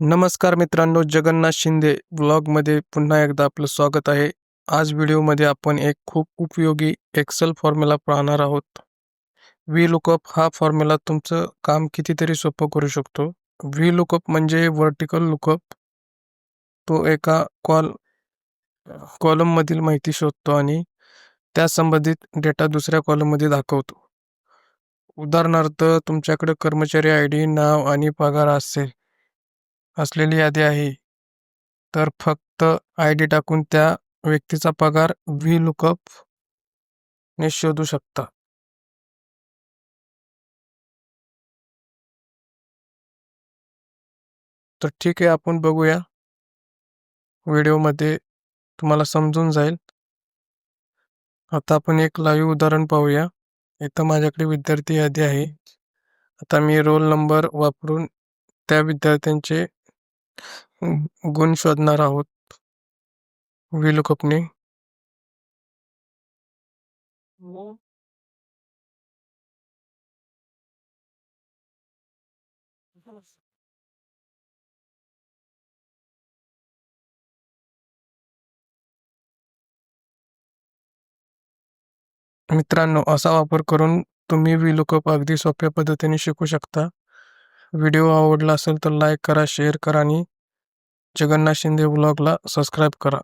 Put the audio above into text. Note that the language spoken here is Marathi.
नमस्कार मित्रांनो जगन्नाथ शिंदे ब्लॉगमध्ये पुन्हा एकदा आपलं स्वागत आहे. आज व्हिडिओमध्ये आपण एक खूप उपयोगी एक्सेल फॉर्म्युला पाहणार आहोत. व्ही लुकअप हा फॉर्म्युला तुमचं काम कितीतरी सोपं करू शकतो. व्ही लुकअप म्हणजे व्हर्टिकल लुकअप तो एका कॉल कॉलममधील माहिती शोधतो आणि त्या संबंधित डेटा दुसऱ्या कॉलममध्ये दाखवतो. उदाहरणार्थ तुमच्याकडे कर्मचारी आय डी नाव आणि पगार असेल. असलेली यादी आहे. तर फक्त आय डी टाकून त्या व्यक्तीचा पगार व्ही लुकअप ने शोधू शकता. तर ठीक आहे आपण बघूया. व्हिडिओमध्ये तुम्हाला समजून जाईल. आता आपण एक लाईव्ह उदाहरण पाहूया. इथं माझ्याकडे विद्यार्थी यादी आहे. आता मी रोल नंबर वापरून त्या विद्यार्थ्यांचे गुण शोधणार आहोत. विलुकपने मित्रांनो असा वापर करून तुम्ही विलुकअप अगदी सोप्या पद्धतीने शिकू शकता. व्हिडिओ आवडला असेल तर लाईक करा शेअर करा आणि जगन्नाथ शिंदे ब्लॉगला सबस्क्राईब करा.